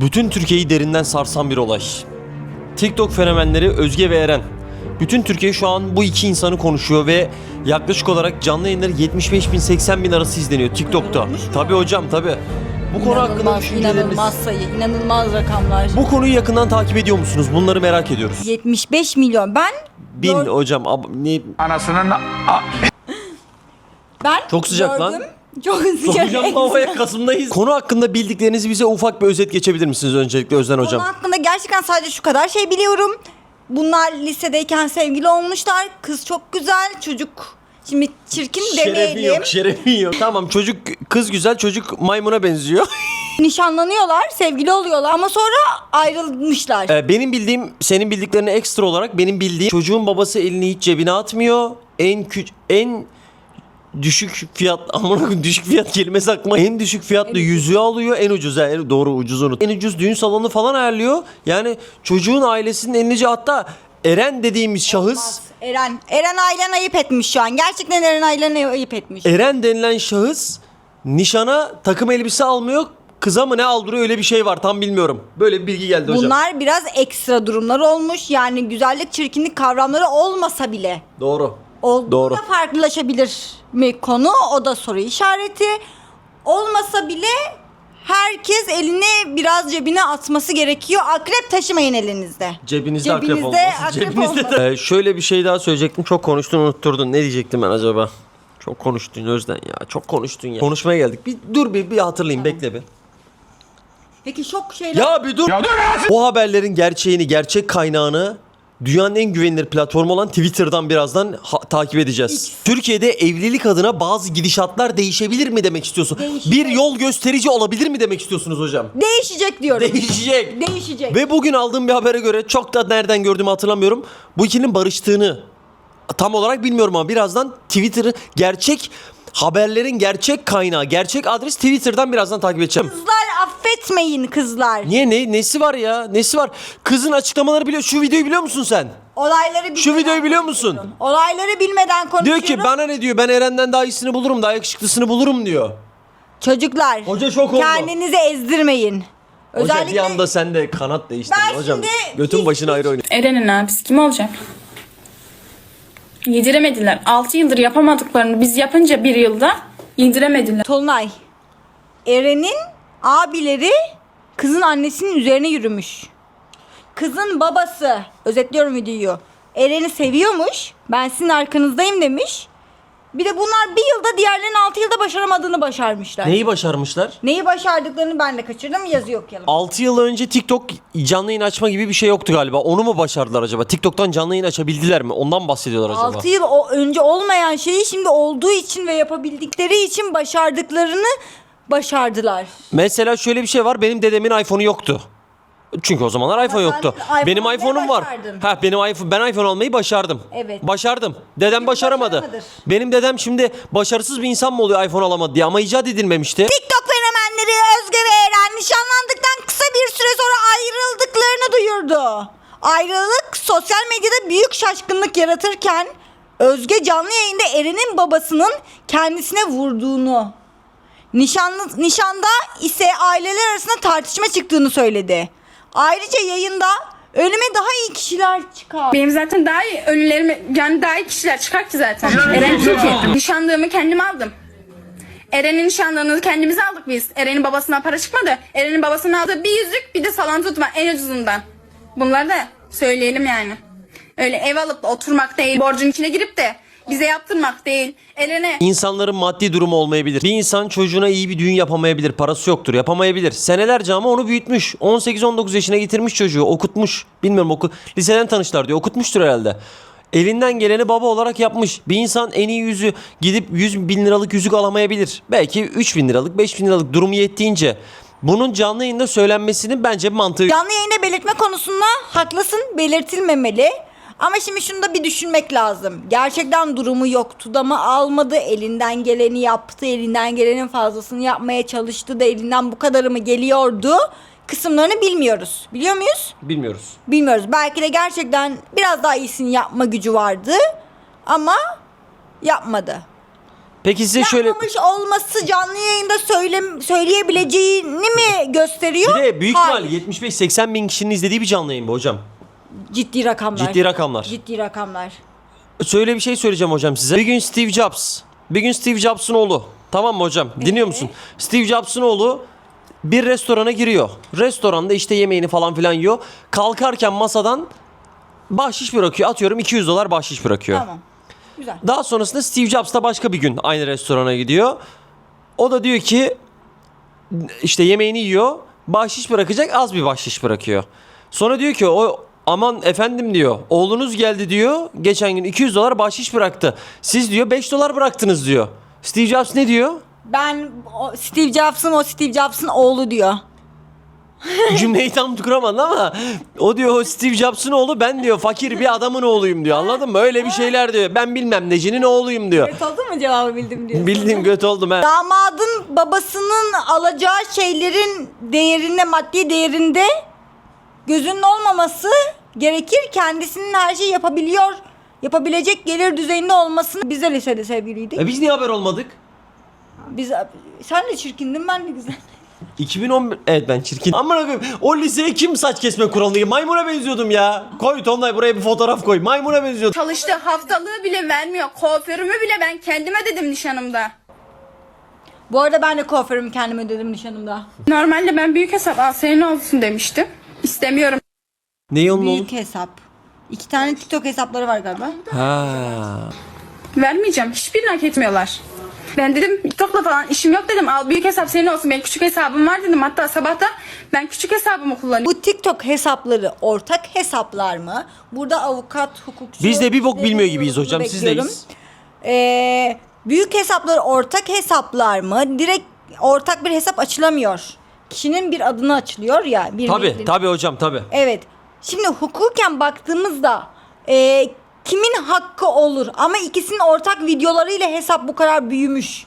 Bütün Türkiye'yi derinden sarsan bir olay. TikTok fenomenleri Özge ve Eren. Bütün Türkiye şu an bu iki insanı konuşuyor ve yaklaşık olarak canlı yayınları 75 bin 80 bin arası izleniyor TikTok'ta. Tabi hocam tabi. Bu konu hakkında İnanılmaz, düşünceleriniz. inanılmaz sayı, inanılmaz rakamlar. Bu konuyu yakından takip ediyor musunuz? Bunları merak ediyoruz. 75 milyon. Ben Bin gör- hocam ab- ne Anasının a- ben Çok sıcak lan. gördüm. Çok sıcak. Havaya Kasım'dayız. Konu hakkında bildiklerinizi bize ufak bir özet geçebilir misiniz öncelikle Özden hocam? Konu hakkında gerçekten sadece şu kadar şey biliyorum. Bunlar lisedeyken sevgili olmuşlar. Kız çok güzel, çocuk Şimdi çirkin Şerefi demeyelim. yok, şerefi yok. Tamam çocuk kız güzel, çocuk maymuna benziyor. Nişanlanıyorlar, sevgili oluyorlar ama sonra ayrılmışlar. Ee, benim bildiğim, senin bildiklerine ekstra olarak benim bildiğim çocuğun babası elini hiç cebine atmıyor. En kü en düşük fiyat koyayım, düşük fiyat kelimesi aklıma en düşük fiyatlı yüzüğü alıyor en ucuz en doğru ucuz unut. En ucuz düğün salonu falan ayarlıyor. Yani çocuğun ailesinin elince hatta Eren dediğimiz şahıs Eren. Eren Aylan ayıp etmiş şu an. Gerçekten Eren Aylan ayıp etmiş. Eren denilen şahıs nişana takım elbise almıyor. Kıza mı ne aldırıyor öyle bir şey var tam bilmiyorum. Böyle bir bilgi geldi hocam. Bunlar biraz ekstra durumlar olmuş. Yani güzellik, çirkinlik kavramları olmasa bile. Doğru. Olduğunda Doğru. farklılaşabilir mi konu? O da soru işareti. Olmasa bile herkes elini biraz cebine atması gerekiyor. Akrep taşımayın elinizde. Cebinizde, akrep Cebinizde olmasın. akrep Cebinizde olmasın. Ee, şöyle bir şey daha söyleyecektim. Çok konuştun unutturdun. Ne diyecektim ben acaba? Çok konuştun Özden ya. Çok konuştun ya. Konuşmaya geldik. Bir dur bir, bir hatırlayayım bekle bir. Peki şok şeyler. Ya bir dur. Ya dur! Bu haberlerin gerçeğini, gerçek kaynağını dünyanın en güvenilir platformu olan Twitter'dan birazdan takip edeceğiz. Türkiye'de evlilik adına bazı gidişatlar değişebilir mi demek istiyorsun? Değişecek. Bir yol gösterici olabilir mi demek istiyorsunuz hocam? Değişecek diyorum. Değişecek. Değişecek. Ve bugün aldığım bir habere göre çok da nereden gördüğümü hatırlamıyorum. Bu ikinin barıştığını tam olarak bilmiyorum ama birazdan Twitter'ı gerçek haberlerin gerçek kaynağı, gerçek adres Twitter'dan birazdan takip edeceğim. Kızlar affetmeyin kızlar. Niye ne nesi var ya? Nesi var? Kızın açıklamaları biliyor. Şu videoyu biliyor musun sen? Olayları bilmeden Şu videoyu biliyor musun? konuşuyorum. Olayları bilmeden konuşuyorum. Diyor ki bana ne diyor? Ben Eren'den daha iyisini bulurum, daha yakışıklısını bulurum diyor. Çocuklar. Hoca şok oldu. Kendinizi ezdirmeyin. Hoca Özellikle bir anda sen de kanat değiştirdin Ben hocam. şimdi Götün hiç- başına ayrı oynuyor. Eren'in abisi kim olacak? Yediremediler. 6 yıldır yapamadıklarını biz yapınca bir yılda yediremediler. Tolunay. Eren'in abileri kızın annesinin üzerine yürümüş. Kızın babası, özetliyorum videoyu. Eren'i seviyormuş. Ben sizin arkanızdayım demiş. Bir de bunlar bir yılda diğerlerinin 6 yılda başaramadığını başarmışlar. Neyi başarmışlar? Neyi başardıklarını ben de kaçırdım. Yazı okuyalım. 6 yıl önce TikTok canlı yayın açma gibi bir şey yoktu galiba. Onu mu başardılar acaba? TikTok'tan canlı yayın açabildiler mi? Ondan bahsediyorlar acaba. 6 yıl o önce olmayan şeyi şimdi olduğu için ve yapabildikleri için başardıklarını başardılar. Mesela şöyle bir şey var. Benim dedemin iPhone'u yoktu. Çünkü o zamanlar iPhone yoktu. iPhone benim almayı iPhone'um var. başardın. Ha benim iPhone ben iPhone almayı başardım. Evet. Başardım. Dedem başaramadı. başaramadır? Benim dedem şimdi başarısız bir insan mı oluyor iPhone alamadı diye ama icat edilmemişti. TikTok fenomenleri Özge ve Eren nişanlandıktan kısa bir süre sonra ayrıldıklarını duyurdu. Ayrılık sosyal medyada büyük şaşkınlık yaratırken Özge canlı yayında Eren'in babasının kendisine vurduğunu, nişanlı, nişanda ise aileler arasında tartışma çıktığını söyledi. Ayrıca yayında önüme daha iyi kişiler çıkar. Benim zaten daha iyi ölülerime yani daha iyi kişiler çıkar ki zaten. Eren diyor ki nişanlığımı kendim aldım. Eren'in nişanlığını kendimiz aldık biz. Eren'in babasından para çıkmadı. Eren'in babasının aldığı bir yüzük bir de salon tutma en ucuzundan. Bunları da söyleyelim yani. Öyle ev alıp da oturmak değil. Borcun içine girip de bize yaptırmak değil. Eren'e İnsanların maddi durumu olmayabilir. Bir insan çocuğuna iyi bir düğün yapamayabilir. Parası yoktur. Yapamayabilir. Senelerce ama onu büyütmüş. 18-19 yaşına getirmiş çocuğu. Okutmuş. Bilmiyorum oku liseden tanıştılar diyor. Okutmuştur herhalde. Elinden geleni baba olarak yapmış. Bir insan en iyi yüzü gidip 100 bin liralık yüzük alamayabilir. Belki 3 bin liralık 5 bin liralık durumu yettiğince. Bunun canlı yayında söylenmesinin bence bir mantığı Canlı yayında belirtme konusunda haklısın belirtilmemeli. Ama şimdi şunu da bir düşünmek lazım. Gerçekten durumu yoktu da mı almadı, elinden geleni yaptı, elinden gelenin fazlasını yapmaya çalıştı da elinden bu kadarı mı geliyordu? Kısımlarını bilmiyoruz. Biliyor muyuz? bilmiyoruz. Bilmiyoruz. Belki de gerçekten biraz daha iyisini yapma gücü vardı ama yapmadı. Peki size şöyle Yapmamış olması canlı yayında söyle, söyleyebileceğini mi gösteriyor? bir de büyük Hayır. ihtimal 75-80 bin kişinin izlediği bir canlı yayın bu hocam. Ciddi rakamlar. Ciddi rakamlar. Ciddi rakamlar. Söyle bir şey söyleyeceğim hocam size. Bir gün Steve Jobs. Bir gün Steve Jobs'un oğlu. Tamam mı hocam? Dinliyor musun? Steve Jobs'un oğlu bir restorana giriyor. Restoranda işte yemeğini falan filan yiyor. Kalkarken masadan bahşiş bırakıyor. Atıyorum 200 dolar bahşiş bırakıyor. Tamam. Güzel. Daha sonrasında Steve Jobs da başka bir gün aynı restorana gidiyor. O da diyor ki işte yemeğini yiyor. Bahşiş bırakacak az bir bahşiş bırakıyor. Sonra diyor ki o aman efendim diyor. Oğlunuz geldi diyor. Geçen gün 200 dolar bahşiş bıraktı. Siz diyor 5 dolar bıraktınız diyor. Steve Jobs ne diyor? Ben o Steve Jobs'ın o Steve Jobs'ın oğlu diyor. Cümleyi tam kuramadı ama o diyor o Steve Jobs'ın oğlu ben diyor fakir bir adamın oğluyum diyor. Anladın mı? Öyle bir şeyler diyor. Ben bilmem necinin oğluyum diyor. Evet oldu mu cevabı bildim diyor. Bildiğim göt oldum ha. Damadın babasının alacağı şeylerin değerinde, maddi değerinde gözünün olmaması gerekir. Kendisinin her şeyi yapabiliyor, yapabilecek gelir düzeyinde olmasını bize lisede sevgiliydik. E biz niye haber olmadık? Biz sen de çirkindin ben de güzel. 2011 evet ben çirkin. Amına koyayım. O liseye kim saç kesme kuralını? Maymuna benziyordum ya. Koy Tonlay buraya bir fotoğraf koy. Maymuna benziyordum. Çalıştığı haftalığı bile vermiyor. Kuaförümü bile ben kendime dedim nişanımda. Bu arada ben de kuaförümü kendime ödedim nişanımda. Normalde ben büyük hesap al senin olsun demiştim. İstemiyorum Ne yolun oğlum? Büyük hesap. İki tane TikTok hesapları var galiba. Ha. Vermeyeceğim. Hiçbirini hak etmiyorlar. Ben dedim TikTok'la falan işim yok dedim. Al büyük hesap senin olsun. Benim küçük hesabım var dedim. Hatta sabahta ben küçük hesabımı kullanıyorum. Bu TikTok hesapları ortak hesaplar mı? Burada avukat, hukukçu... Biz de bir bok bilmiyor gibiyiz hocam, bekliyorum. sizdeyiz. Ee, büyük hesaplar ortak hesaplar mı? Direkt ortak bir hesap açılamıyor. Kişinin bir adına açılıyor ya. Bir Tabi neslin- tabi hocam tabi. Evet. Şimdi hukuken baktığımızda e, kimin hakkı olur? Ama ikisinin ortak videolarıyla hesap bu kadar büyümüş.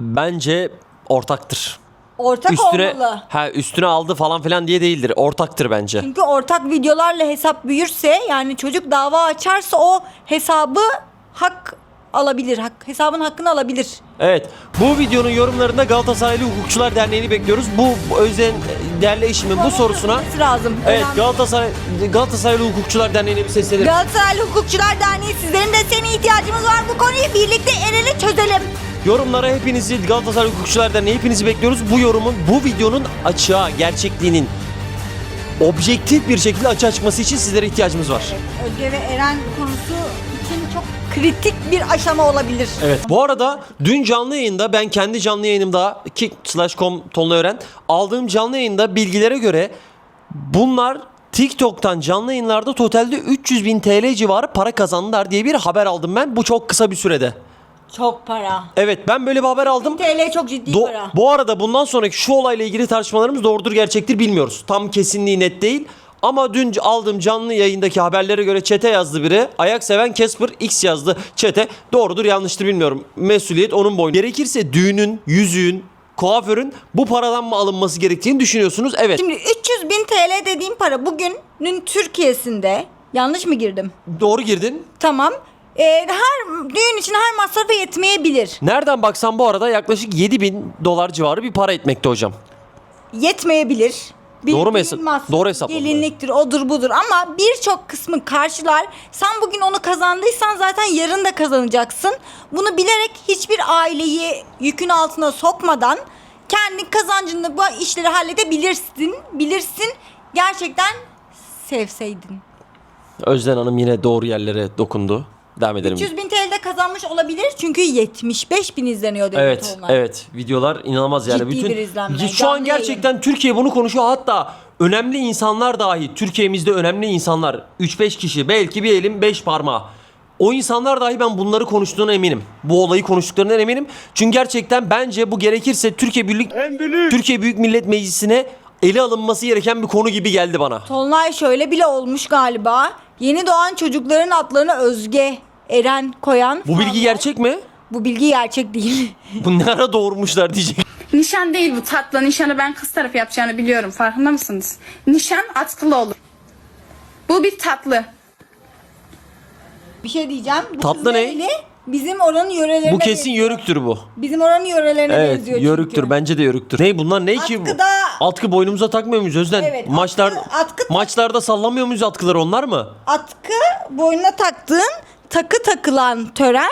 Bence ortaktır. Ortak Üstüne olmalı. ha üstüne aldı falan filan diye değildir. Ortaktır bence. Çünkü ortak videolarla hesap büyürse yani çocuk dava açarsa o hesabı hak alabilir. Hak, hesabın hakkını alabilir. Evet. Bu videonun yorumlarında Galatasaraylı Hukukçular Derneği'ni bekliyoruz. Bu Özden değerli eşimin bu sorusuna Olması lazım. Evet Önemli. Galatasaray Galatasaraylı Hukukçular Derneği'ne bir seslenelim. Galatasaraylı Hukukçular Derneği sizlerin de senin ihtiyacımız var. Bu konuyu birlikte el ele çözelim. Yorumlara hepinizi Galatasaray Hukukçular Derneği hepinizi bekliyoruz. Bu yorumun, bu videonun açığa, gerçekliğinin objektif bir şekilde açığa çıkması için sizlere ihtiyacımız var. Özge ve Eren konusu için çok kritik bir aşama olabilir. Evet. Bu arada dün canlı yayında ben kendi canlı yayınımda kick.com tonla öğren aldığım canlı yayında bilgilere göre bunlar TikTok'tan canlı yayınlarda totalde 300 bin TL civarı para kazandılar diye bir haber aldım ben. Bu çok kısa bir sürede. Çok para. Evet ben böyle bir haber aldım. TL çok ciddi Do- para. bu arada bundan sonraki şu olayla ilgili tartışmalarımız doğrudur gerçektir bilmiyoruz. Tam kesinliği net değil. Ama dün aldığım canlı yayındaki haberlere göre çete yazdı biri. Ayak seven Casper X yazdı çete. Doğrudur yanlıştır bilmiyorum. Mesuliyet onun boynu. Gerekirse düğünün, yüzüğün, kuaförün bu paradan mı alınması gerektiğini düşünüyorsunuz. Evet. Şimdi 300 bin TL dediğim para bugünün Türkiye'sinde yanlış mı girdim? Doğru girdin. Tamam. Ee, her düğün için her masrafa yetmeyebilir. Nereden baksan bu arada yaklaşık 7000 dolar civarı bir para etmekte hocam. Yetmeyebilir. Bir Doğru mu doğru hesaplama. Gelinliktir, odur budur ama birçok kısmı karşılar. Sen bugün onu kazandıysan zaten yarın da kazanacaksın. Bunu bilerek hiçbir aileyi yükün altına sokmadan kendi kazancında bu işleri halledebilirsin. Bilirsin. Gerçekten sevseydin. Özden Hanım yine doğru yerlere dokundu. Devam edelim. 300 bin TL'de kazanmış olabilir çünkü 75 bin izleniyor Devlet Evet, Olmay. evet. Videolar inanılmaz yani. Ciddi Bütün bir izlenme, Şu canlı an gerçekten Türkiye bunu konuşuyor. Hatta önemli insanlar dahi Türkiye'mizde önemli insanlar 3-5 kişi belki bir elin 5 parmağı. O insanlar dahi ben bunları konuştuğuna eminim. Bu olayı konuştuklarından eminim. Çünkü gerçekten bence bu gerekirse Türkiye Büyük Türkiye Büyük Millet Meclisi'ne ele alınması gereken bir konu gibi geldi bana. Tolunay şöyle bile olmuş galiba. Yeni doğan çocukların adlarına Özge, Eren koyan. Bu bilgi gerçek mi? Bu bilgi gerçek değil. Bu ne ara doğurmuşlar diyecek. Nişan değil bu tatlı. Nişanı ben kız tarafı yapacağını biliyorum. Farkında mısınız? Nişan atkılı olur. Bu bir tatlı. bir şey diyeceğim. Bu Tatlı kız ne? nereli? Bizim oranın yörelerine Bu kesin benziyor. yörüktür bu. Bizim oranın yörelerine Evet benziyor yörüktür çünkü. bence de yörüktür. Ne bunlar ne ki bu? Atkıda- Atkı boynumuza takmıyor muyuz Özden? Evet, Maçlar atkı- atkı- maçlarda sallamıyor muyuz atkıları onlar mı? Atkı boynuna taktığın takı takılan tören.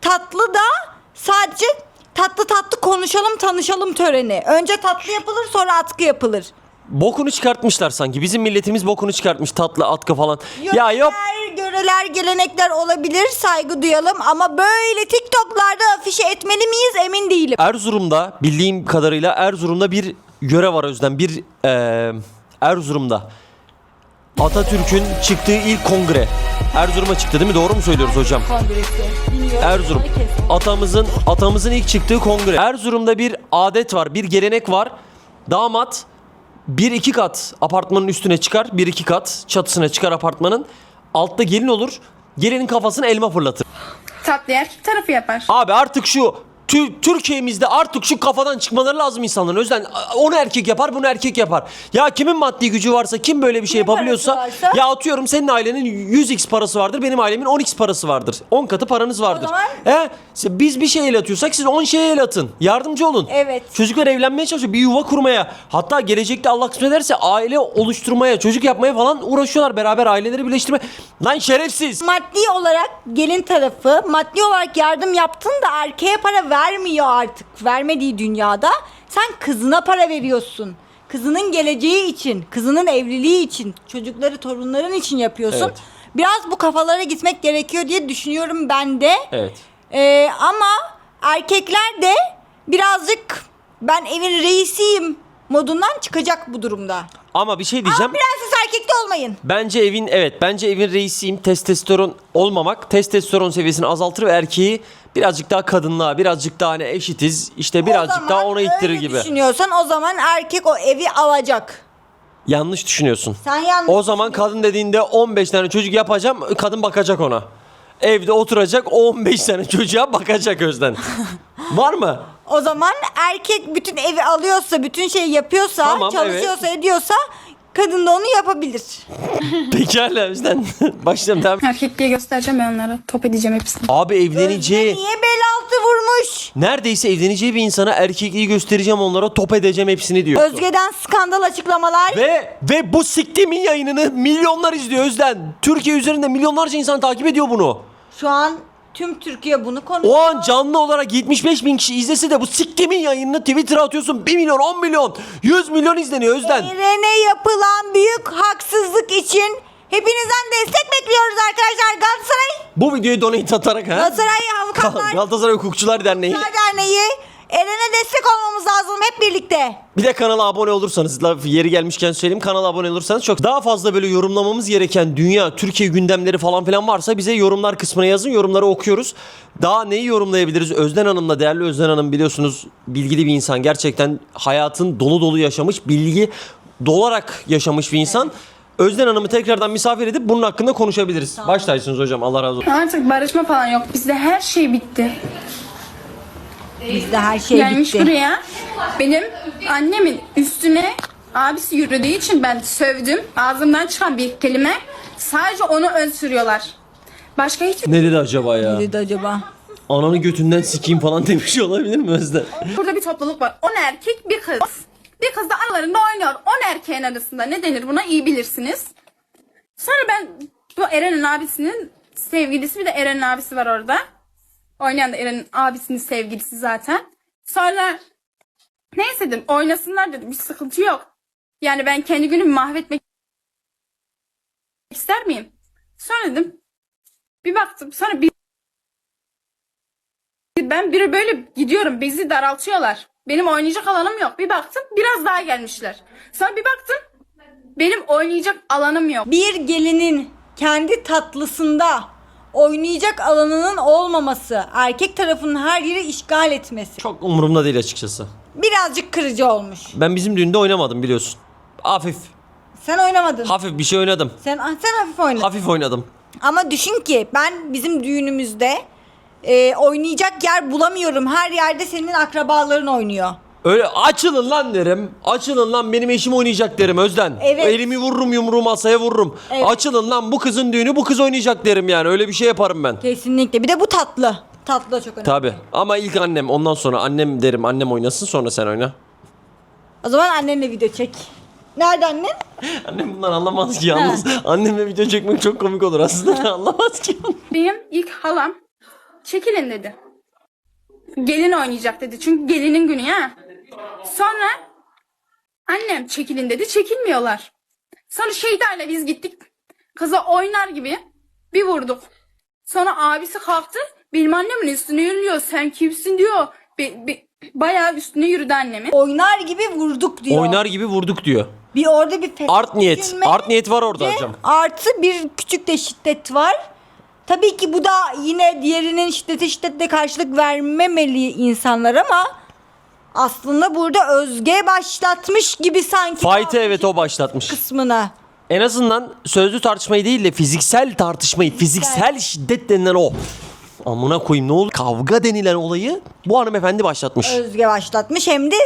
Tatlı da sadece tatlı tatlı konuşalım tanışalım töreni. Önce tatlı yapılır sonra atkı yapılır. Bokunu çıkartmışlar sanki. Bizim milletimiz bokunu çıkartmış tatlı atkı falan. Ya yok Yöreler, göreler, gelenekler olabilir saygı duyalım ama böyle TikTok'larda afişe etmeli miyiz emin değilim. Erzurum'da bildiğim kadarıyla Erzurum'da bir yöre var Özden. Bir eee, Erzurum'da Atatürk'ün çıktığı ilk kongre. Erzurum'a çıktı değil mi? Doğru mu söylüyoruz hocam? Kongresi. Bilmiyorum. Erzurum. Atamızın atamızın ilk çıktığı kongre. Erzurum'da bir adet var, bir gelenek var. Damat bir iki kat apartmanın üstüne çıkar, bir iki kat çatısına çıkar apartmanın. Altta gelin olur. Gelinin kafasına elma fırlatır. Tatlı erkek tarafı yapar. Abi artık şu Tü- Türkiye'mizde artık şu kafadan çıkmaları lazım insanların. O yüzden onu erkek yapar, bunu erkek yapar. Ya kimin maddi gücü varsa, kim böyle bir şey Kimin yapabiliyorsa, parası varsa? ya atıyorum senin ailenin 100x parası vardır, benim ailemin 10x parası vardır. 10 katı paranız vardır. zaman- He? Se- Biz bir şey el atıyorsak siz 10 şeye el atın. Yardımcı olun. Evet. Çocuklar evlenmeye çalışıyor, bir yuva kurmaya. Hatta gelecekte Allah kısmet ederse aile oluşturmaya, çocuk yapmaya falan uğraşıyorlar. Beraber aileleri birleştirme. Lan şerefsiz. Maddi olarak gelin tarafı maddi olarak yardım yaptın da erkeğe para vermiyor artık. Vermediği dünyada sen kızına para veriyorsun. Kızının geleceği için, kızının evliliği için, çocukları, torunların için yapıyorsun. Evet. Biraz bu kafalara gitmek gerekiyor diye düşünüyorum ben de. Evet. Ee, ama erkekler de birazcık ben evin reisiyim modundan çıkacak bu durumda. Ama bir şey diyeceğim. Ama prenses erkekte olmayın. Bence evin evet bence evin reisiyim testosteron olmamak testosteron seviyesini azaltır ve erkeği birazcık daha kadınlığa birazcık daha hani eşitiz işte birazcık daha ona ittirir öyle gibi. düşünüyorsan o zaman erkek o evi alacak. Yanlış düşünüyorsun. Sen yanlış O zaman kadın dediğinde 15 tane çocuk yapacağım kadın bakacak ona. Evde oturacak o 15 tane çocuğa bakacak Özden. Var mı? O zaman erkek bütün evi alıyorsa, bütün şeyi yapıyorsa, Tamam, çalışıyorsa, ediyorsa kadın da onu yapabilir. Pekala Özden. Başlayalım devam. Erkekliğe göstereceğim ben onlara. Top edeceğim hepsini. Abi evleneceği Niye bel altı vurmuş? neredeyse evleneceği bir insana erkekliği göstereceğim onlara top edeceğim hepsini diyor. Özge'den skandal açıklamalar. Ve ve bu siktimin yayınını milyonlar izliyor Özden. Türkiye üzerinde milyonlarca insan takip ediyor bunu. Şu an tüm Türkiye bunu konuşuyor. O an canlı olarak 75 bin kişi izlese de bu siktimin yayınını Twitter'a atıyorsun. 1 milyon, 10 milyon, 100 milyon izleniyor Özden. Eren'e yapılan büyük haksızlık için hepinizden destek bekliyoruz arkadaşlar. Galatasaray, Bu videoyu donate atarak ha. Galatasaray Avukatlar Galatasaray Hukukçular Derneği. Derneği Eren'e destek olmamız lazım hep birlikte. Bir de kanala abone olursanız, laf yeri gelmişken söyleyeyim kanala abone olursanız çok daha fazla böyle yorumlamamız gereken dünya, Türkiye gündemleri falan filan varsa bize yorumlar kısmına yazın. Yorumları okuyoruz. Daha neyi yorumlayabiliriz? Özden Hanım'la değerli Özden Hanım biliyorsunuz bilgili bir insan. Gerçekten hayatın dolu dolu yaşamış, bilgi dolarak yaşamış bir insan. Özden Hanım'ı tekrardan misafir edip bunun hakkında konuşabiliriz. Başlaysınız hocam Allah razı olsun. Artık barışma falan yok. Bizde her şey bitti. Bizde her şey Gelmiş bitti. buraya. Benim annemin üstüne abisi yürüdüğü için ben sövdüm. Ağzımdan çıkan bir kelime sadece onu ön sürüyorlar. Başka hiç Ne dedi acaba ya? Ne dedi acaba? Ananı götünden sikeyim falan demiş olabilir mi Özden? Burada bir topluluk var. 10 erkek bir kız. Bir kız da aralarında oynuyor. 10 erkeğin arasında ne denir buna iyi bilirsiniz. Sonra ben bu Eren'in abisinin sevgilisi bir de Eren'in abisi var orada. Oynayan da Eren'in abisinin sevgilisi zaten. Sonra neyse dedim oynasınlar dedim. Hiç sıkıntı yok. Yani ben kendi günümü mahvetmek ister miyim? Sonra dedim bir baktım sonra bir ben biri böyle gidiyorum bizi daraltıyorlar. Benim oynayacak alanım yok. Bir baktım biraz daha gelmişler. Sonra bir baktım benim oynayacak alanım yok. Bir gelinin kendi tatlısında oynayacak alanının olmaması, erkek tarafının her yeri işgal etmesi Çok umurumda değil açıkçası. birazcık kırıcı olmuş. Ben bizim düğünde oynamadım biliyorsun. Hafif. Sen oynamadın. Hafif bir şey oynadım. sen sen hafif oynadın. Hafif oynadım. Ama düşün ki ben bizim düğünümüzde e, oynayacak yer bulamıyorum. Her yerde senin akrabaların oynuyor. Öyle açılın lan derim. Açılın lan benim eşim oynayacak derim Özden. Evet. Elimi vururum yumruğu masaya vururum. Evet. Açılın lan bu kızın düğünü bu kız oynayacak derim yani. Öyle bir şey yaparım ben. Kesinlikle. Bir de bu tatlı. Tatlı da çok önemli. Tabi. Ama ilk annem ondan sonra annem derim annem oynasın sonra sen oyna. O zaman annenle video çek. Nerede annen? Annem bundan anlamaz ki yalnız. Annemle video çekmek çok komik olur aslında. anlamaz ki. Benim ilk halam çekilin dedi. Gelin oynayacak dedi. Çünkü gelinin günü ya. Sonra annem çekilin dedi. Çekilmiyorlar. Sonra Şeyda'yla biz gittik. Kıza oynar gibi bir vurduk. Sonra abisi kalktı. Benim annemin üstüne yürüyor. Sen kimsin diyor. Be- be- bayağı üstüne yürüdü annemin. Oynar gibi vurduk diyor. Oynar gibi vurduk diyor. Bir orada bir fesat Art niyet. Art niyet var orada ve hocam. Artı bir küçük de şiddet var. Tabii ki bu da yine diğerinin şiddete şiddetle karşılık vermemeli insanlar ama aslında burada Özge başlatmış gibi sanki Fight'ı evet o başlatmış. kısmına. En azından sözlü tartışmayı değil de fiziksel tartışmayı, fiziksel şiddet denilen o. Amına koyayım ne oldu? Kavga denilen olayı bu hanımefendi başlatmış. Özge başlatmış hem de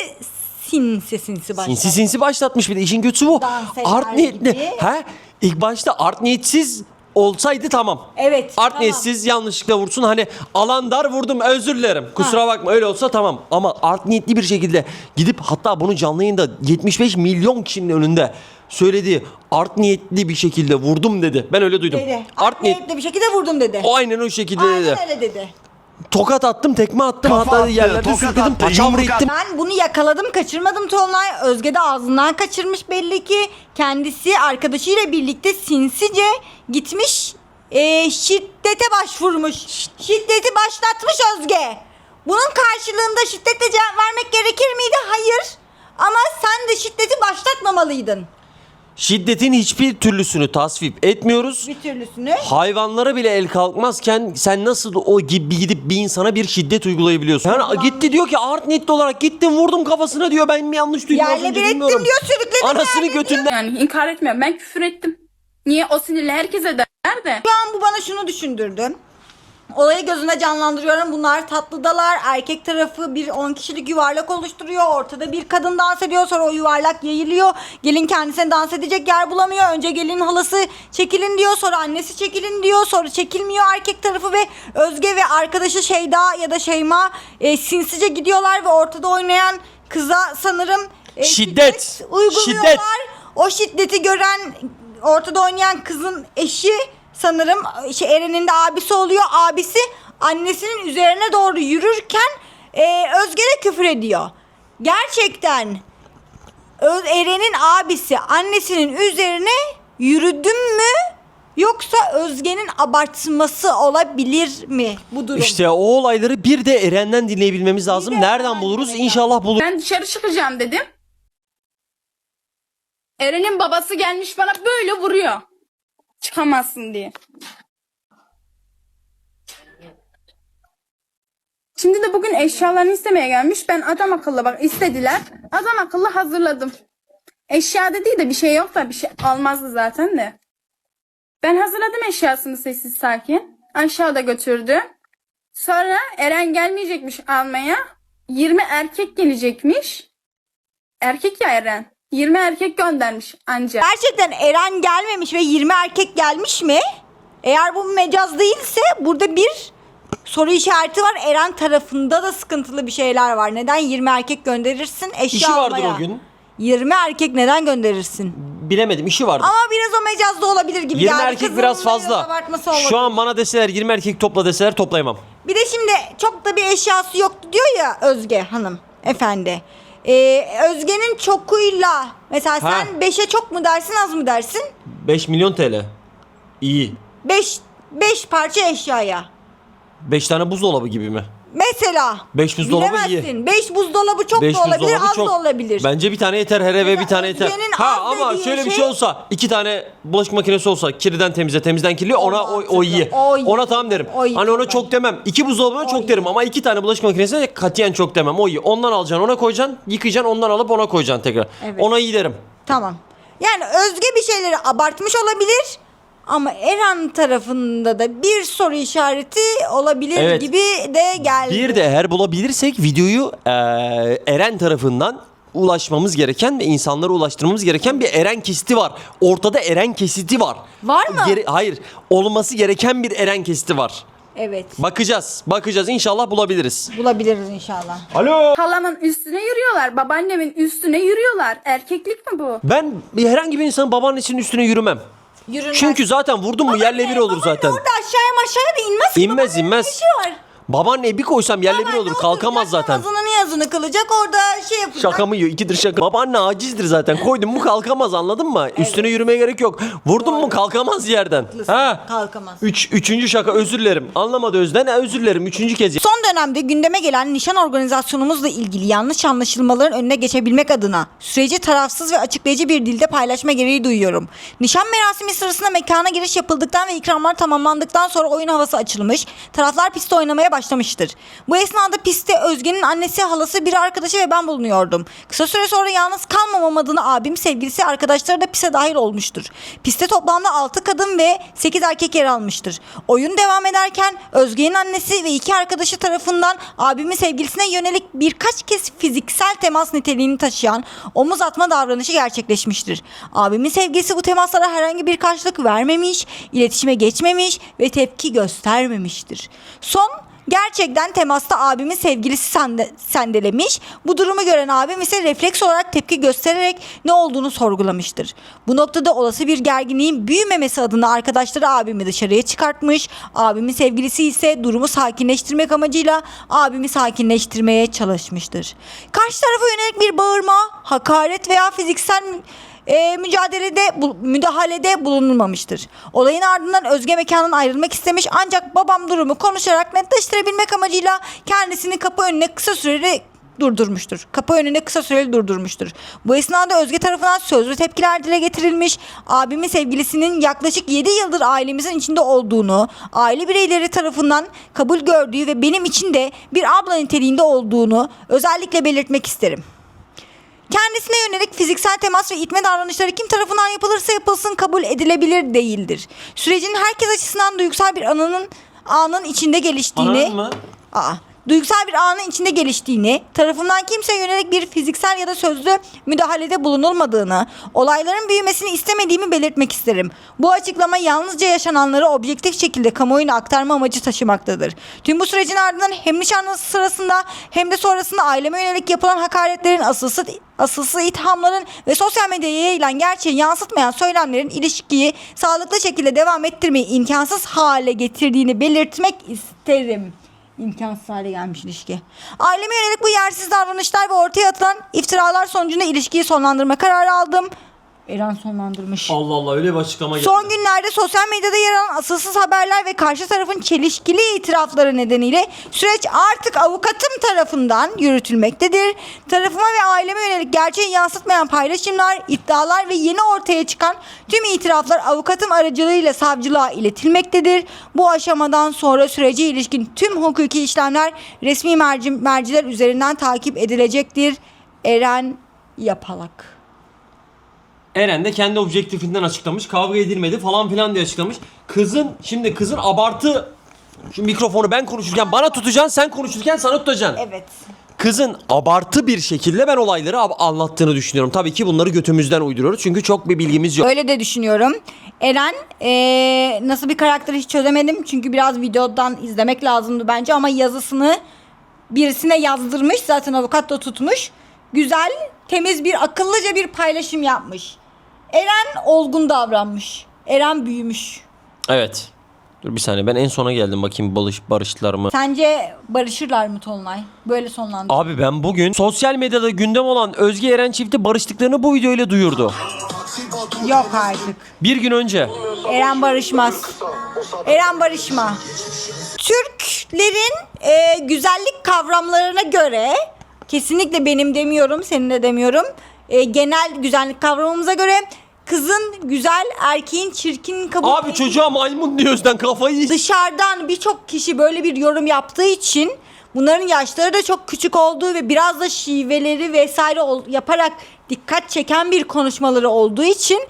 sinsi sinsi başlatmış. Sinsi sinsi başlatmış bir de işin kötüsü bu. Dans eder Art niyetli. gibi. He? İlk başta art niyetsiz olsaydı tamam. Evet, Art tamam. niyetsiz yanlışlıkla vursun hani alan dar vurdum özür dilerim. Kusura bakma öyle olsa tamam. Ama art niyetli bir şekilde gidip hatta bunu canlı yayında 75 milyon kişinin önünde söylediği art niyetli bir şekilde vurdum dedi. Ben öyle duydum. Dedi. Art niyet niyetli bir şekilde vurdum dedi. o aynen o şekilde dedi. Aynen öyle dedi. Tokat attım, tekme attım, Kafa hatta attı, yerlerde tokat sürükledim, attı, paçavra yumruk ettim. Ben bunu yakaladım kaçırmadım Tolunay. Özge de ağzından kaçırmış belli ki. Kendisi arkadaşıyla birlikte sinsice gitmiş e, şiddete başvurmuş. Şiddeti başlatmış Özge. Bunun karşılığında şiddetle cevap vermek gerekir miydi? Hayır. Ama sen de şiddeti başlatmamalıydın. Şiddetin hiçbir türlüsünü tasvip etmiyoruz. Bir türlüsünü. Hayvanlara bile el kalkmazken sen nasıl o gibi gidip bir insana bir şiddet uygulayabiliyorsun? Yani gitti diyor ki art niyetli olarak gittim vurdum kafasına diyor ben mi yanlış duydum az Yerle önce bir ettim bilmiyorum. diyor sürükledim. Anasını yerle diyor. götünden. Yani inkar etmiyorum. Ben küfür ettim. Niye o sinirle herkese der de. Şu an bu bana şunu düşündürdü. Olayı gözünde canlandırıyorum. Bunlar tatlıdalar. Erkek tarafı bir 10 kişilik yuvarlak oluşturuyor. Ortada bir kadın dans ediyor. Sonra o yuvarlak yayılıyor. Gelin kendisine dans edecek yer bulamıyor. Önce gelin halası çekilin diyor. Sonra annesi çekilin diyor. Sonra çekilmiyor erkek tarafı ve Özge ve arkadaşı Şeyda ya da Şeyma e, sinsice gidiyorlar ve ortada oynayan kıza sanırım e, Şiddet. uyguluyorlar. Şiddet. O şiddeti gören ortada oynayan kızın eşi sanırım şey, Eren'in de abisi oluyor. Abisi annesinin üzerine doğru yürürken e, Özge'ye küfür ediyor. Gerçekten Eren'in abisi annesinin üzerine yürüdüm mü yoksa Özge'nin abartması olabilir mi bu durum? İşte o olayları bir de Eren'den dinleyebilmemiz lazım. de Nereden buluruz? İnşallah buluruz. Ben dışarı çıkacağım dedim. Eren'in babası gelmiş bana böyle vuruyor. Çıkamazsın diye. Şimdi de bugün eşyalarını istemeye gelmiş. Ben adam akıllı bak istediler. Adam akıllı hazırladım. Eşya dediği de bir şey yok da bir şey almazdı zaten de. Ben hazırladım eşyasını sessiz sakin. Aşağıda götürdü. Sonra Eren gelmeyecekmiş almaya. 20 erkek gelecekmiş. Erkek ya Eren. 20 erkek göndermiş anca. Gerçekten Eren gelmemiş ve 20 erkek gelmiş mi? Eğer bu mecaz değilse burada bir soru işareti var. Eren tarafında da sıkıntılı bir şeyler var. Neden 20 erkek gönderirsin eşya İşi vardır almaya? o gün. 20 erkek neden gönderirsin? Bilemedim işi vardır. Ama biraz o mecazda olabilir gibi 20 geldi. erkek Kızın biraz fazla. abartması. Şu an bana deseler 20 erkek topla deseler toplayamam. Bir de şimdi çok da bir eşyası yoktu diyor ya Özge hanım efendi. Ee, Özge'nin çokuyla mesela Ha. sen 5'e çok mu dersin az mı dersin? 5 milyon TL. İyi. 5 5 parça eşyaya. 5 tane buzdolabı gibi mi? Mesela. Beş buzdolabı iyi. Bilemezsin. 5 buzdolabı çok Beş da olabilir, buzdolabı az çok. da olabilir. Bence bir tane yeter her eve bir tane yeter. Özge'nin Ha az ama dediği şöyle bir şey- şey olsa iki tane bulaşık makinesi olsa kirliden temize temizden kirli ona o, o mantıklı, iyi. o iyi. Ona tamam derim. O iyi, hani ona çok demem. İki buzdolabına çok derim ama iki tane bulaşık makinesine katiyen çok demem. O iyi. Ondan alacaksın ona koyacaksın yıkayacaksın ondan alıp ona koyacaksın tekrar. Evet. Ona iyi derim. Tamam. Yani Özge bir şeyleri abartmış olabilir Ama Eren tarafında da bir soru işareti olabilir Evet. gibi de geldi. Bir de eğer bulabilirsek videoyu eee, Eren tarafından ulaşmamız gereken ve insanlara ulaştırmamız gereken bir Eren kesiti var. Ortada Eren kesiti var. Var mı? Gere- hayır. Olması gereken bir Eren kesiti var. Evet. Bakacağız. Bakacağız. İnşallah bulabiliriz. Bulabiliriz inşallah. Alo. Halamın üstüne yürüyorlar. Babaannemin üstüne yürüyorlar. Erkeklik mi bu? Ben bir herhangi bir insanın babaannesinin üstüne yürümem. Yürünmez. Çünkü zaten vurdum mu yerle bir olur zaten. Orada aşağıya aşağıya da inmez. ki. İnmez, inmez. işi var. Babaanneye bir koysam yerle bir Babaanne olur. Kalkamaz zaten. Namazını niyazını kılacak orada şey yapacak. Şaka mı yiyor? İkidir şaka. Babaanne acizdir zaten. Koydum mu kalkamaz anladın mı? Üstüne yürümeye gerek yok. Vurdum mu kalkamaz yerden. Ha? Kalkamaz. Üç, üçüncü şaka özür dilerim. Anlamadı Özden. Ha, özür dilerim. Üçüncü kez. Son dönemde gündeme gelen nişan organizasyonumuzla ilgili yanlış anlaşılmaların önüne geçebilmek adına süreci tarafsız ve açıklayıcı bir dilde paylaşma gereği duyuyorum. Nişan merasimi sırasında mekana giriş yapıldıktan ve ikramlar tamamlandıktan sonra oyun havası açılmış, taraflar pistte oynamaya başlamıştır. Bu esnada pistte Özge'nin annesi, halası, bir arkadaşı ve ben bulunuyordum. Kısa süre sonra yalnız kalmamam adına abim, sevgilisi, arkadaşları da piste dahil olmuştur. Piste toplamda 6 kadın ve 8 erkek yer almıştır. Oyun devam ederken Özge'nin annesi ve iki arkadaşı tarafından abimin sevgilisine yönelik birkaç kez fiziksel temas niteliğini taşıyan omuz atma davranışı gerçekleşmiştir. Abimin sevgilisi bu temaslara herhangi bir karşılık vermemiş, iletişime geçmemiş ve tepki göstermemiştir. Son Gerçekten temasta abimin sevgilisi sende, sendelemiş. Bu durumu gören abim ise refleks olarak tepki göstererek ne olduğunu sorgulamıştır. Bu noktada olası bir gerginliğin büyümemesi adına arkadaşları abimi dışarıya çıkartmış. Abimin sevgilisi ise durumu sakinleştirmek amacıyla abimi sakinleştirmeye çalışmıştır. Karşı tarafa yönelik bir bağırma, hakaret veya fiziksel e, mücadelede bu- müdahalede bulunulmamıştır. Olayın ardından Özge mekandan ayrılmak istemiş ancak babam durumu konuşarak netleştirebilmek amacıyla kendisini kapı önüne kısa süreli durdurmuştur. Kapı önünde kısa süreli durdurmuştur. Bu esnada Özge tarafından sözlü tepkiler dile getirilmiş. Abimin sevgilisinin yaklaşık 7 yıldır ailemizin içinde olduğunu, aile bireyleri tarafından kabul gördüğü ve benim için de bir abla niteliğinde olduğunu özellikle belirtmek isterim. Kendisine yönelik fiziksel temas ve itme davranışları kim tarafından yapılırsa yapılsın kabul edilebilir değildir. Sürecin herkes açısından duygusal bir anının anın içinde geliştiğini Anladın mı? Aa, duygusal bir anın içinde geliştiğini, tarafından kimseye yönelik bir fiziksel ya da sözlü müdahalede bulunulmadığını, olayların büyümesini istemediğimi belirtmek isterim. Bu açıklama yalnızca yaşananları objektif şekilde kamuoyuna aktarma amacı taşımaktadır. Tüm bu sürecin ardından hem nişanlısı sırasında hem de sonrasında aileme yönelik yapılan hakaretlerin asılsız asılsız ithamların ve sosyal medyaya yayılan gerçeği yansıtmayan söylemlerin ilişkiyi sağlıklı şekilde devam ettirmeyi imkansız hale getirdiğini belirtmek isterim. İmkansız hale gelmiş ilişki. Aileme yönelik bu yersiz davranışlar ve ortaya atılan iftiralar sonucunda ilişkiyi sonlandırma kararı aldım. Eren sonlandırmış. Allah Allah öyle bir açıklama geldi. Son günlerde sosyal medyada yer alan asılsız haberler ve karşı tarafın çelişkili itirafları nedeniyle süreç artık avukatım tarafından yürütülmektedir. Tarafıma ve aileme yönelik gerçeği yansıtmayan paylaşımlar, iddialar ve yeni ortaya çıkan tüm itiraflar avukatım aracılığıyla savcılığa iletilmektedir. Bu aşamadan sonra sürece ilişkin tüm hukuki işlemler resmi merci, merciler üzerinden takip edilecektir. Eren Yapalak. Eren de kendi objektifinden açıklamış. Kavga edilmedi falan filan diye açıklamış. Kızın şimdi kızın abartı şu mikrofonu ben konuşurken bana tutacaksın, sen konuşurken sana tutacaksın. Evet. Kızın abartı bir şekilde ben olayları ab- anlattığını düşünüyorum. Tabii ki bunları götümüzden uyduruyoruz çünkü çok bir bilgimiz yok. Öyle de düşünüyorum. Eren eee, nasıl bir karakter hiç çözemedim. Çünkü biraz videodan izlemek lazımdı bence ama yazısını birisine yazdırmış. Zaten avukat da tutmuş. Güzel, temiz bir, akıllıca bir paylaşım yapmış. Eren olgun davranmış. Eren büyümüş. Evet. Dur bir saniye ben en sona geldim bakayım barış, barıştılar mı? Sence barışırlar mı Tolunay? Böyle sonlandı. Abi ben bugün sosyal medyada gündem olan Özge Eren çifti barıştıklarını bu videoyla duyurdu. Yok artık. Bir gün önce. Eren barışmaz. Eren barışma. Türklerin e, güzellik kavramlarına göre kesinlikle benim demiyorum, senin de demiyorum. e, genel güzellik kavramımıza göre kızın güzel, erkeğin çirkin kabul Abi çocuğa maymun diyor Özden kafayı dışarıdan birçok kişi böyle bir yorum yaptığı için bunların yaşları da çok küçük olduğu ve biraz da şiveleri vesaire ol- yaparak dikkat çeken bir konuşmaları olduğu için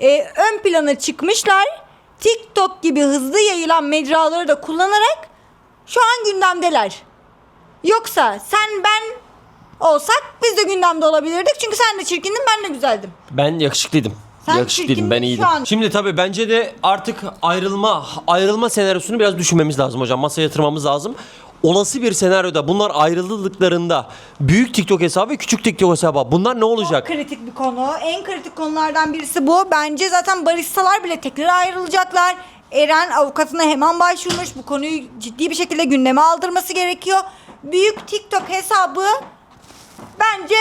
e, ön plana çıkmışlar. TikTok gibi hızlı yayılan mecraları da kullanarak şu an gündemdeler. Yoksa sen ben olsak biz de gündemde olabilirdik. Çünkü sen de çirkindin ben de güzeldim. Ben yakışıklıydım. Sen yakışıklıydım çirkindin ben şu iyiydim. an. Şimdi tabii bence de artık ayrılma ayrılma senaryosunu biraz düşünmemiz lazım hocam. Masaya yatırmamız lazım. Olası bir senaryoda bunlar ayrıldıklarında büyük TikTok hesabı ve küçük TikTok hesabı bunlar ne olacak? Çok kritik bir konu. En kritik konulardan birisi bu. Bence zaten barışsalar bile tekrar ayrılacaklar. Eren avukatına hemen başvurmuş. Bu konuyu ciddi bir şekilde gündeme aldırması gerekiyor. Büyük TikTok hesabı bence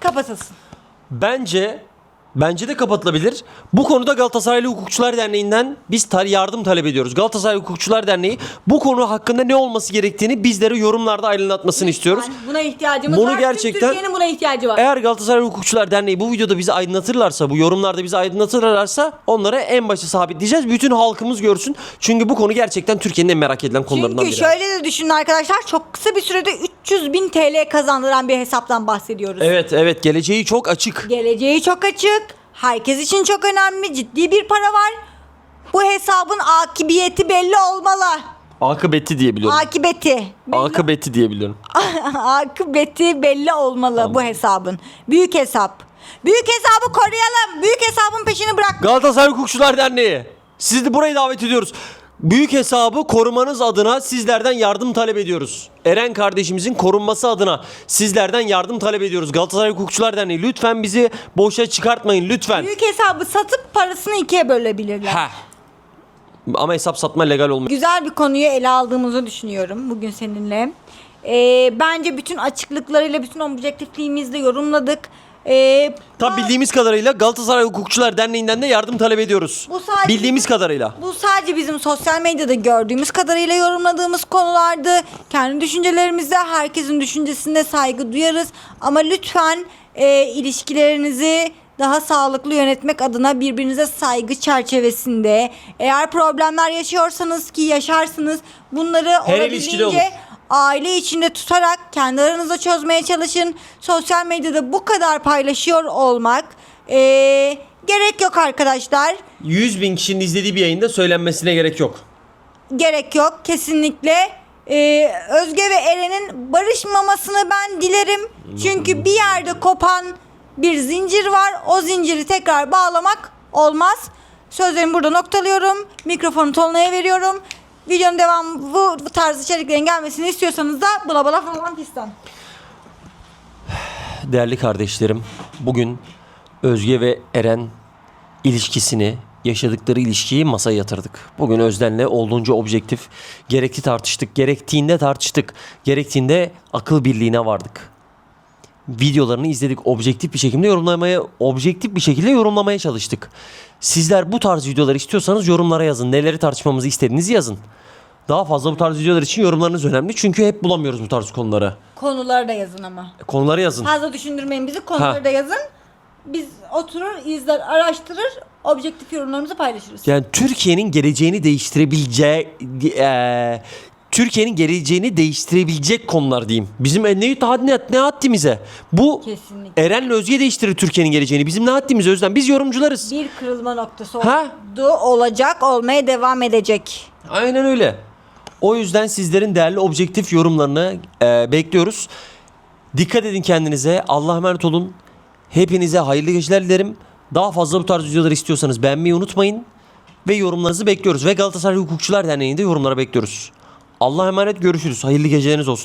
kapatılsın. Bence bence de kapatılabilir. Bu konuda Galatasaraylı Hukukçular Derneği'nden biz yardım talep ediyoruz. Galatasaray Hukukçular Derneği bu konu hakkında ne olması gerektiğini bizlere yorumlarda aydınlatmasını istiyoruz. Yani buna ihtiyacımız Bunu var. Gerçekten- Türkiye'nin buna ihtiyacı var. Eğer Galatasaray Hukukçular Derneği bu videoda bizi aydınlatırlarsa, bu yorumlarda bizi aydınlatırlarsa onları en başta sabitleyeceğiz. Bütün halkımız görsün. Çünkü bu konu gerçekten Türkiye'nin en merak edilen konularından Çünkü biri. şöyle de düşünün arkadaşlar. Çok kısa bir sürede 300 bin TL kazandıran bir hesaptan bahsediyoruz. Evet evet geleceği çok açık. Geleceği çok açık. Herkes için çok önemli. Ciddi bir para var. Bu hesabın akıbiyeti belli olmalı. Akıbeti diye biliyorum. Akıbeti. Belli- Akıbeti diye biliyorum. akıbeti belli olmalı bu hesabın. Büyük hesap. Büyük hesabı koruyalım. Büyük hesabın peşini bırak. Galatasaray Hukukçular Derneği. Sizi de buraya davet ediyoruz. Büyük hesabı korumanız adına sizlerden yardım talep ediyoruz. Eren kardeşimizin korunması adına sizlerden yardım talep ediyoruz. Galatasaray Hukukçular Derneği lütfen bizi boşa çıkartmayın lütfen. Büyük hesabı satıp parasını ikiye bölebilirler. Heh. Ama hesap satma legal olmuyor. Güzel bir konuyu ele aldığımızı düşünüyorum bugün seninle. Ee, bence bütün açıklıklarıyla, bütün objektifliğimizle yorumladık. Ee, Tabi bildiğimiz kadarıyla Galatasaray Hukukçular Derneği'nden de yardım talep ediyoruz. Bu sadece- Bildiğimiz kadarıyla. Bu sadece bizim sosyal medyada gördüğümüz kadarıyla yorumladığımız konulardı. Kendi düşüncelerimizde herkesin düşüncesine saygı duyarız. Ama lütfen e, ilişkilerinizi daha sağlıklı yönetmek adına birbirinize saygı çerçevesinde eğer problemler yaşıyorsanız ki yaşarsınız bunları Her ilişkide olabildiğince olur. Aile içinde tutarak kendi aranızda çözmeye çalışın. Sosyal medyada bu kadar paylaşıyor olmak e, gerek yok arkadaşlar. 100 bin kişinin izlediği bir yayında söylenmesine gerek yok. gerek yok kesinlikle. Ee, Özge ve Eren'in barışmamasını ben dilerim. Çünkü bir yerde kopan bir zincir var. O zinciri tekrar bağlamak olmaz. Sözlerimi burada noktalıyorum. Mikrofonu Tolunay'a veriyorum. Videonun devamı bu, bu tarz içeriklerin gelmesini istiyorsanız da bla bla falan fistan. Değerli kardeşlerim, bugün Özge ve Eren ilişkisini, yaşadıkları ilişkiyi masaya yatırdık. Bugün Özden'le olduğunca objektif, gerekli tartıştık, gerektiğinde tartıştık, gerektiğinde akıl birliğine vardık. Videolarını izledik, objektif bir şekilde yorumlamaya, objektif bir şekilde yorumlamaya çalıştık. Sizler bu tarz videolar istiyorsanız yorumlara yazın. Neleri tartışmamızı istediğinizi yazın. Daha fazla bu tarz videolar için yorumlarınız önemli. Çünkü hep bulamıyoruz bu tarz konuları. Konuları da yazın ama. Konuları yazın. Fazla düşündürmeyin bizi. Konuları Ha. da yazın. Biz oturur, izler, araştırır, objektif yorumlarımızı paylaşırız. Yani Türkiye'nin geleceğini değiştirebileceği eee, Türkiye'nin geleceğini değiştirebilecek konular diyeyim. Bizim ne, ne, ne haddimize? Bu Kesinlikle. Eren'le Özge değiştirir Türkiye'nin geleceğini. Bizim ne haddimize Özlem? Biz yorumcularız. bir kırılma noktası Ha? oldu, olacak, olmaya devam edecek. Aynen öyle. O yüzden sizlerin değerli objektif yorumlarını eee, bekliyoruz. Dikkat edin kendinize. Allah'a emanet olun. Hepinize hayırlı geceler dilerim. Daha fazla bu tarz videolar istiyorsanız beğenmeyi unutmayın. Ve yorumlarınızı bekliyoruz. Ve Galatasaray Hukukçular Derneği'nde yorumlara bekliyoruz. Allah'a emanet görüşürüz. Hayırlı geceleriniz olsun.